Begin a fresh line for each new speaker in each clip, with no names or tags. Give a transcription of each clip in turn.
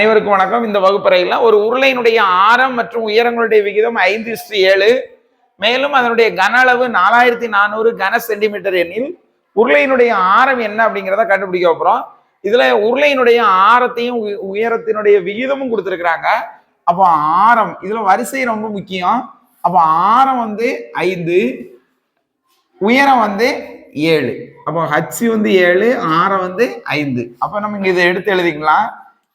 அனைவருக்கும் வணக்கம். இந்த வகுப்பறையில் ஒரு உருளையினுடைய ஆரம் மற்றும் உயரங்களுடைய விகிதம் ஐந்து இஸ்டு ஏழு. மேலும் அதனுடைய கன அளவு நாலாயிரத்தி நானூறு கன சென்டிமீட்டர் எண்ணில் உருளையினுடைய ஆரம் என்ன அப்படிங்கிறத கண்டுபிடிக்க போகிறோம் இதில் உருளையினுடைய ஆரத்தையும் உயரத்தினுடைய விகிதமும் கொடுத்துருக்குறாங்க. அப்போ ஆரம் இதில் வரிசை ரொம்ப முக்கியம். அப்போ ஆரம் வந்து ஐந்து உயரம் வந்து ஏழு. அப்போ ஹச் வந்து ஏழு ஆரம் வந்து ஐந்து. அப்போ நம்ம இங்கே இதை எடுத்து எழுதிக்கலாம்.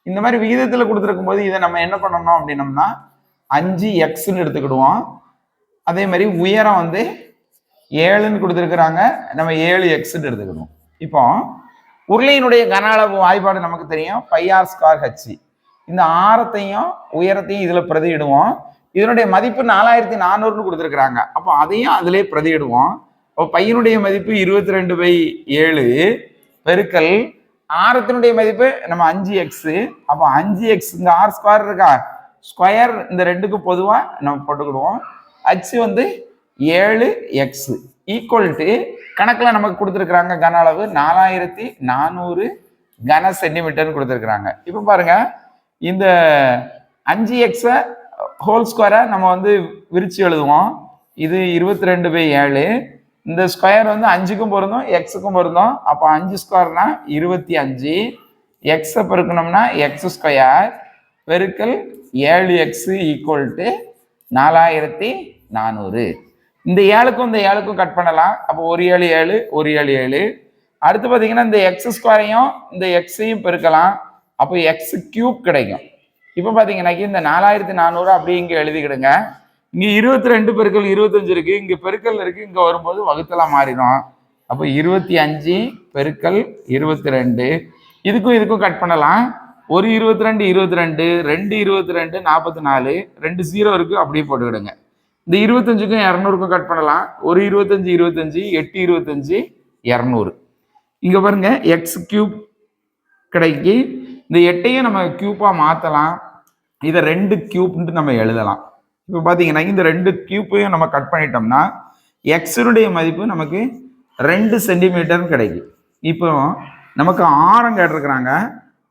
இந்த மாதிரி விகிதத்தில் கொடுத்துருக்கும் போது இதை நம்ம என்ன பண்ணணும் அப்படின்னம்னா அஞ்சு எக்ஸ்ன்னு எடுத்துக்கிடுவோம். அதே மாதிரி உயரம் வந்து ஏழுன்னு கொடுத்துருக்குறாங்க. நம்ம ஏழு எக்ஸ்ன்னு எடுத்துக்கிடுவோம். இப்போ உருளையினுடைய கன அளவு வாய்ப்பாடு நமக்கு தெரியும். பையார் ஸ்கார் ஹச் இந்த ஆரத்தையும் உயரத்தையும் இதில் பிரதியிடுவோம். இதனுடைய மதிப்பு நாலாயிரத்தி நானூறுன்னு கொடுத்துருக்குறாங்க. அப்போ அதையும் அதிலே பிரதியிடுவோம். அப்போ பையனுடைய மதிப்பு இருபத்தி ரெண்டு பை ஏழு பெருக்கல் ஆரத்தினுடைய மதிப்பு நம்ம அஞ்சு எக்ஸ் அப்போ அஞ்சு எக்ஸ் இந்த ஆர் ஸ்கொயர் இருக்கா? ஸ்கொயர் இந்த ரெண்டுக்கு பொதுவாக நம்ம போட்டுக்கிடுவோம். அச்சு வந்து ஏழு எக்ஸ் ஈக்குவல் டு கணக்கில் நமக்கு கொடுத்துருக்குறாங்க கன அளவு நாலாயிரத்தி நானூறு கன சென்டிமீட்டர்னு கொடுத்துருக்குறாங்க. இப்போ பாருங்க இந்த அஞ்சு எக்ஸை ஹோல் ஸ்கொயரை நம்ம வந்து விரிச்சு எழுதுவோம். இது இருபத்தி ரெண்டு பை ஏழு. இந்த ஸ்கொயர் வந்து அஞ்சுக்கும் பொருந்தும் எக்ஸுக்கும் பொருந்தும். அப்போ அஞ்சு ஸ்கொயர்னா இருபத்தி அஞ்சு. எக்ஸை பெருக்கணும்னா எக்ஸ் ஸ்கொயர் பெருக்கல் ஏழு எக்ஸு ஈக்குவல் டு நாலாயிரத்தி நானூறு. இந்த ஏழுக்கும் இந்த ஏழுக்கும் கட் பண்ணலாம். அப்போ ஒரு ஏழு ஏழு ஒரு ஏழு ஏழு. அடுத்து பார்த்தீங்கன்னா இந்த எக்ஸ் ஸ்கொயரையும் இந்த எக்ஸையும் பெருக்கலாம். அப்போ எக்ஸ் கியூப் கிடைக்கும். இப்போ பார்த்தீங்கன்னாக்கி இந்த நாலாயிரத்தி நானூறு அப்படியே இங்கே எழுதிக்கிடுங்க. இங்கே இருபத்தி ரெண்டு பெருக்கள் இருபத்தஞ்சு இருக்கு இங்கே பெருக்கல் இருக்கு இங்கே வரும்போது வகுத்தலாம் மாறிடும். அப்போ இருபத்தி அஞ்சு பெருக்கல் இருபத்தி ரெண்டு. இதுக்கும் இதுக்கும் கட் பண்ணலாம். ஒரு இருபத்தி ரெண்டு இருபத்தி ரெண்டு ரெண்டு இருபத்தி ரெண்டு நாற்பத்தி நாலு ரெண்டு ஜீரோ இருக்கு அப்படியே போட்டுக்கிடுங்க. இந்த இருபத்தஞ்சுக்கும் இரநூறுக்கும் கட் பண்ணலாம். ஒரு இருபத்தஞ்சு இருபத்தஞ்சு எட்டு இருபத்தஞ்சு இரநூறு. இங்கே பாருங்க எக்ஸ் கியூப் கிடைக்கி இந்த எட்டையும் நம்ம கியூப்பாக மாற்றலாம் இதை ரெண்டு கியூப்ன்ட்டு நம்ம எழுதலாம். இப்போ பார்த்தீங்கன்னா இந்த ரெண்டு கியூப்பையும் நம்ம கட் பண்ணிட்டோம்னா எக்ஸினுடைய மதிப்பு நமக்கு ரெண்டு சென்டிமீட்டர்னு கிடைக்கும் இப்போ நமக்கு ஆரம் கேட்டிருக்கிறாங்க.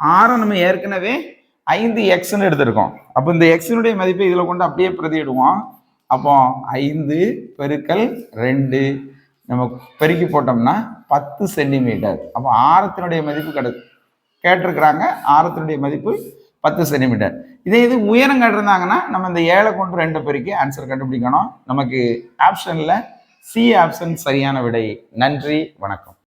ஆரம் நம்ம ஏற்கனவே ஐந்து எக்ஸ்ன்னு எடுத்திருக்கோம். அப்போ இந்த எக்ஸினுடைய மதிப்பை இதில் கொண்டு அப்படியே பிரதியிடுவோம். அப்போ ஐந்து பெருக்கல் ரெண்டு நம்ம பெருக்கி போட்டோம்னா பத்து சென்டிமீட்டர் அப்போ ஆரத்தினுடைய மதிப்பு கிடை கேட்டிருக்கிறாங்க. ஆரத்தினுடைய மதிப்பு பத்து சென்டிமீட்டர் இதே இது உயரம் கேட்டிருந்தாங்கன்னா நம்ம இந்த ஏழை கொண்டு ரெண்டு பேருக்கு ஆன்சர் கண்டுபிடிக்கணும். நமக்கு ஆப்ஷனில் சி ஆப்ஷன் சரியான விடை. நன்றி வணக்கம்.